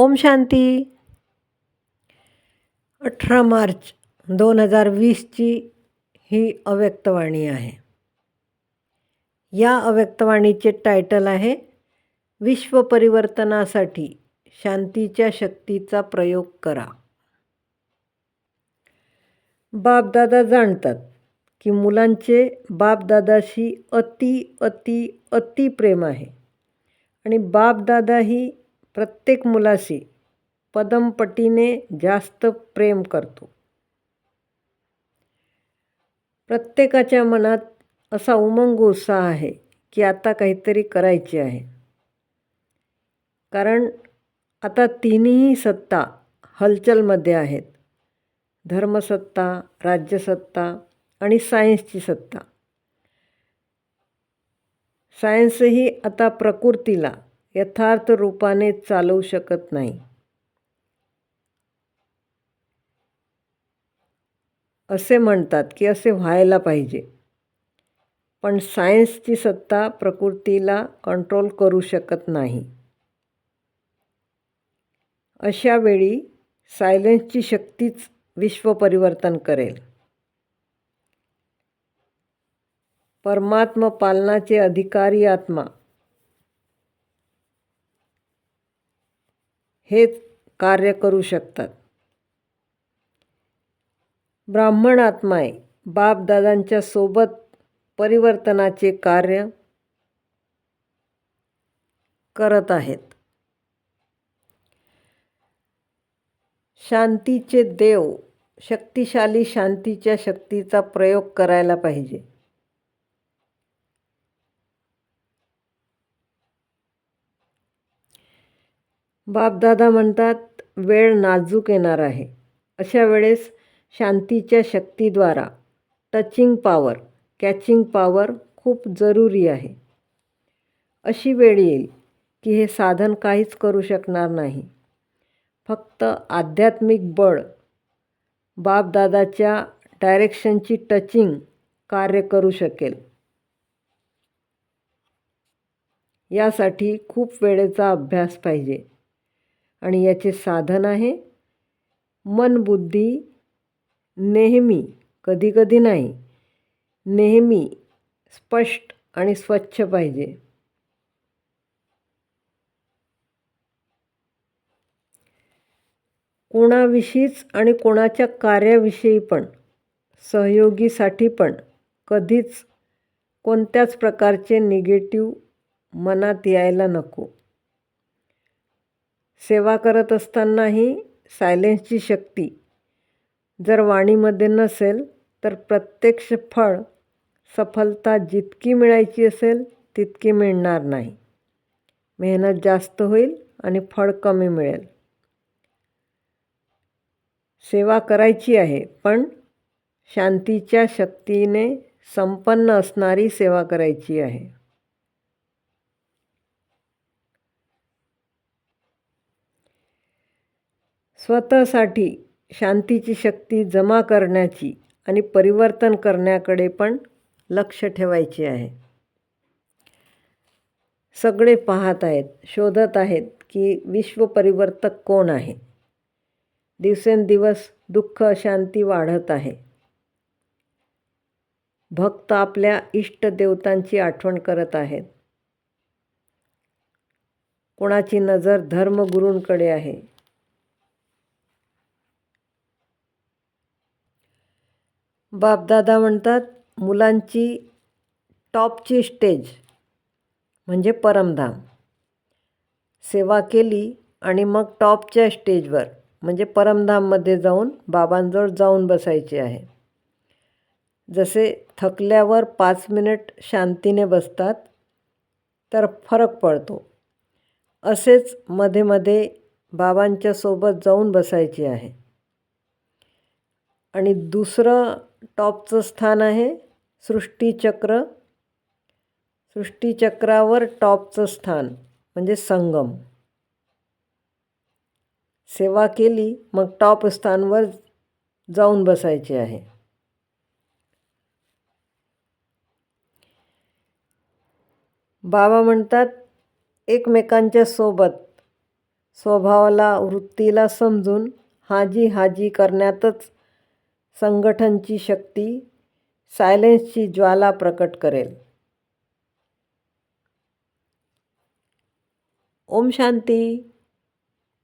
ओम शांती. अठरा मार्च दोन हजार वीसची ही अव्यक्तवाणी आहे. या अव्यक्तवाणीचे टायटल आहे विश्व परिवर्तनासाठी शांतीच्या शक्तीचा प्रयोग करा. बापदादा जाणतात की मुलांचे बापदादाशी अति अति अति प्रेम आहे. आणि बापदादाही प्रत्येक मुलाशी पदमपटीने जास्त प्रेम करतो. प्रत्येकाच्या मनात असा उमंग उत्साह आहे की आता काहीतरी करायचे आहे. कारण आता तिन्ही सत्ता हलचलमध्ये आहेत. धर्मसत्ता राज्यसत्ता आणि सायन्सची सत्ता. सायन्सही आता प्रकृतीला यथार्थ रूपाने चालवू शकत नाही. असे म्हणतात की असे व्हायला पाहिजे. पण सायन्सची सत्ता प्रकृतीला कंट्रोल करू शकत नाही. अशा वेळी सायलेन्सची शक्तीच विश्व परिवर्तन करेल. परमात्म पालनाचे अधिकारी आत्मा हेच कार्य करू शकतात. ब्राह्मण आत्माय बापदादांच्या सोबत परिवर्तनाचे कार्य करत आहेत. शांतीचे देव शक्तिशाली शांतीच्या शक्तीचा प्रयोग करायला पाहिजे. बापदादा म्हणतात वेळ नाजूक येणार आहे. अशा वेळेस शांतीच्या शक्तीद्वारा टचिंग पॉवर कॅचिंग पॉवर खूप जरुरी आहे. अशी वेळ येईल की हे साधन काहीच करू शकणार नाही. फक्त आध्यात्मिक बळ बापदादाच्या डायरेक्शनची टचिंग कार्य करू शकेल. यासाठी खूप वेळेचा अभ्यास पाहिजे. आणि याचे साधन आहे. मन बुद्धी नेहमी कधीकधी नाही नेहमी स्पष्ट आणि स्वच्छ पाहिजे. कोणाविषयीच आणि कोणाच्या कार्याविषयी पण सहयोगीसाठी पण कधीच कोणत्याच प्रकारचे निगेटिव्ह मनात यायला नको. सेवा करत असतानाही सायलेन्सची शक्ती जर वाणीमध्ये नसेल तर प्रत्यक्ष फळ सफलता जितकी मिळायची असेल तितकी मिळणार नाही. मेहनत जास्त होईल आणि फळ कमी मिळेल. सेवा करायची आहे पण शांतीच्या शक्तीने संपन्न असणारी सेवा करायची आहे. स्वतःसाठी शांतीची शक्ती जमा करण्याची आणि परिवर्तन करण्याकडे पण लक्ष ठेवायचे आहे. सगळे पाहत आहेत शोधत आहेत की विश्व परिवर्तक कोण आहे? दिवसेंदिवस दुःख अशांती वाढत आहे. भक्त आपल्या इष्टदेवतांची आठवण करत आहेत. कोणाची नजर धर्मगुरूंकडे आहे? बापदादा म्हणतात मुलांची टॉपची स्टेज म्हणजे परमधाम. सेवा केली आणि मग टॉपच्या स्टेजवर म्हणजे परमधाममध्ये जाऊन बाबांजवळ जाऊन बसायचे आहे. जसे थकल्यावर पाच मिनिट शांतीने बसतात तर फरक पडतो. असेच मध्ये मध्ये बाबांच्या सोबत जाऊन बसायचे आहे. आणि दुसरं टॉपचं स्थान आहे. सृष्टीचक्र. सृष्टीचक्रावर टॉपचं स्थान म्हणजे संगम. सेवा केली मग टॉप स्थानवर जाऊन बसायचे आहे. बाबा म्हणतात एकमेकांच्या सोबत स्वभावाला वृत्तीला समजून हाजी हाजी करण्यातच संघटनची शक्ती सायलेन्सची ज्वाला प्रकट करेल. ओम शांती.